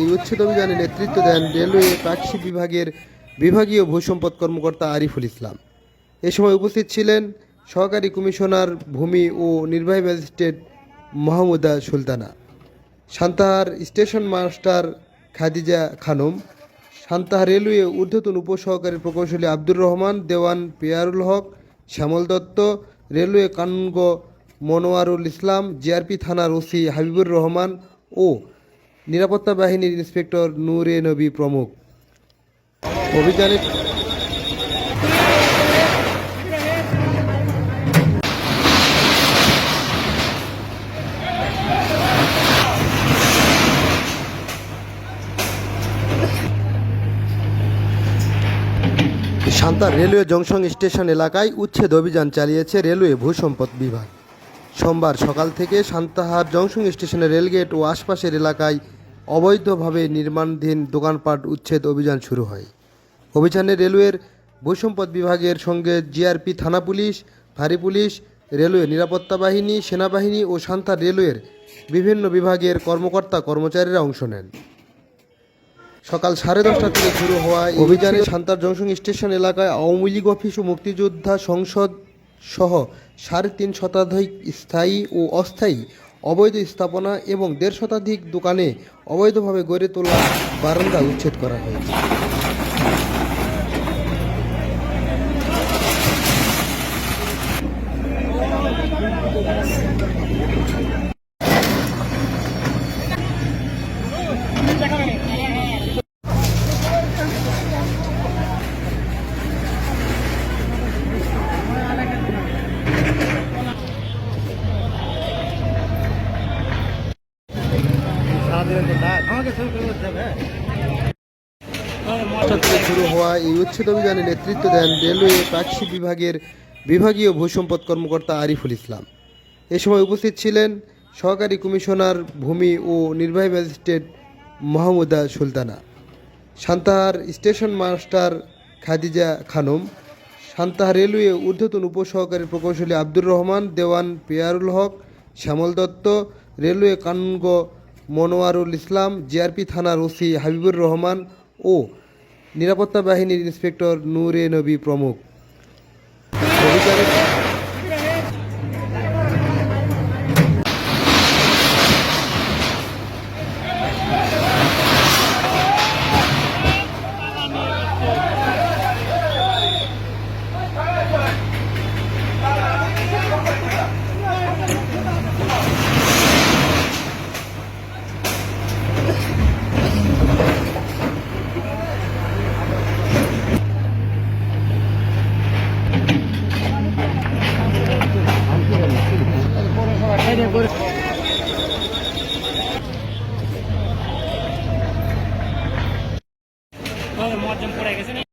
এই উচ্ছেদ অভিযানে নেতৃত্ব দেন রেলওয়ে প্রাক্ষী বিভাগের বিভাগীয় ভূসম্পদ কর্মকর্তা আরিফুল ইসলাম। এ সময় উপস্থিত ছিলেন সহকারী কমিশনার ভূমি ও নির্বাহী magistrate Mahmuda Sultana, Santahar station master Khadija Khanam, Santahar railway ঊর্ধ্বতন উপসহকারী প্রকৌশলী আব্দুর রহমান, দেওয়ান পেয়ারুল হক, শ্যামল দত্ত, রেলওয়ে কানুনগ মনোয়ারুল ইসলাম, জিআরপি থানার ওসি হাবিবুর রহমান ও নিরাপত্তা বাহিনীর ইন্সপেক্টর নূরে নবী প্রমুখ। অভিযানে সান্তার রেলওয়ে জংশন স্টেশন এলাকায় উচ্ছেদ অভিযান চালিয়েছে রেলওয়ে ভূসম্পদ বিভাগ। সোমবার সকাল থেকে সান্তাহার জংশন স্টেশনের রেলগেট ও আশপাশের এলাকায় অবৈধভাবে নির্মাণাধীন দোকানপাট উচ্ছেদ অভিযান শুরু হয়। অভিযানে রেলওয়ের ভূসম্পদ বিভাগের সঙ্গে জিআরপি থানা পুলিশ, ভারী পুলিশ, রেলওয়ে নিরাপত্তা বাহিনী, সেনাবাহিনী ও সান্তার রেলওয়ের বিভিন্ন বিভাগের কর্মকর্তা কর্মচারীরা অংশ নেন। সকাল সাড়ে দশটা থেকে শুরু হওয়া অভিযানে সান্তার জংশন স্টেশন এলাকায় আওয়ামী লীগ অফিস ও মুক্তিযোদ্ধা সংসদ সহ সাড়ে তিন শতাধিক স্থায়ী ও অস্থায়ী অবৈধ স্থাপনা এবং দেড় শতাধিক দোকানে অবৈধভাবে গড়ে তোলা বারান্দা উচ্ছেদ করা হয়েছে দশটা শুরু হওয়া এই উচ্ছেদ অভিযানে নেতৃত্ব দেন রেলওয়ে প্রাক্ষী বিভাগের বিভাগীয় ভূসম্পদ কর্মকর্তা আরিফুল ইসলাম। এ সময় উপস্থিত ছিলেন সহকারী কমিশনার ভূমি ও নির্বাহী magistrate Mahmuda Sultana, Santahar station master Khadija Khanam, Santahar railway ঊর্ধ্বতন উপসহকারী প্রকৌশলী আব্দুর রহমান, দেওয়ান পেয়ারুল হক, শ্যামল দত্ত, রেলওয়ে কানুনগ মনোয়ারুল ইসলাম জিআরপি থানার ওসি হাবিবুর রহমান ও নিরাপত্তা বাহিনীর ইন্সপেক্টর নূরে নবী প্রমুখ অভিযানে মজ্জম পড়ে গেছে।